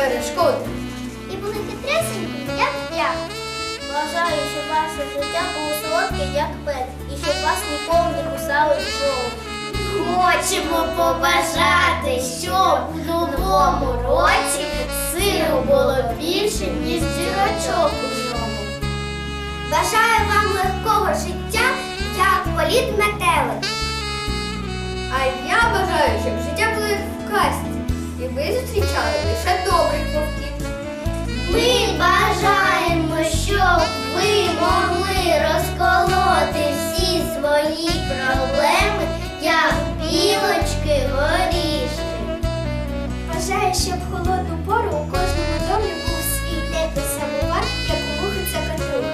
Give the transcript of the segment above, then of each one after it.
перешкод. І були хитресенькі, як я. Бажаю, щоб ваше життя було солодке, як пет, і щоб вас ніколи не кусали жов. Хочемо побажати, щоб в новому році сиру було більше, ніж зірочок у ньому. Бажаю вам легкого життя, як політ метелик. А я бажаю, щоб життя було в касті, і ви зустрічали лише. Щоб в холодну пору у кожному домі був свій теплий самовар, як у мухи цокотрух.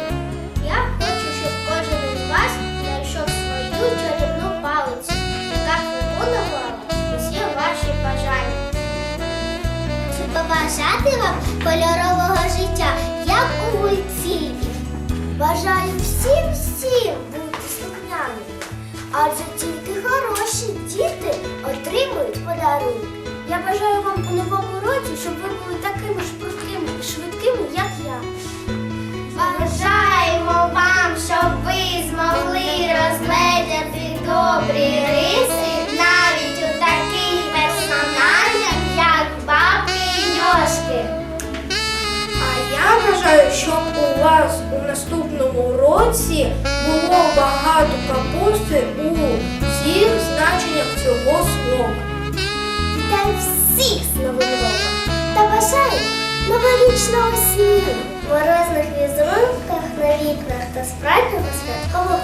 Я хочу, щоб кожен із вас знайшов свою чарівну палицю, яка виконувала усі ваші бажання. Щоб побажати вам кольорового життя, як у мультфільмі. Бажаю всім всім бути слухняними, адже тільки у наступному році було багато капусти у всіх значеннях цього слова. Вітаю всіх з Новим роком та бажаю новорічного снігу, морозних візерунках на вікнах та справжнього святкового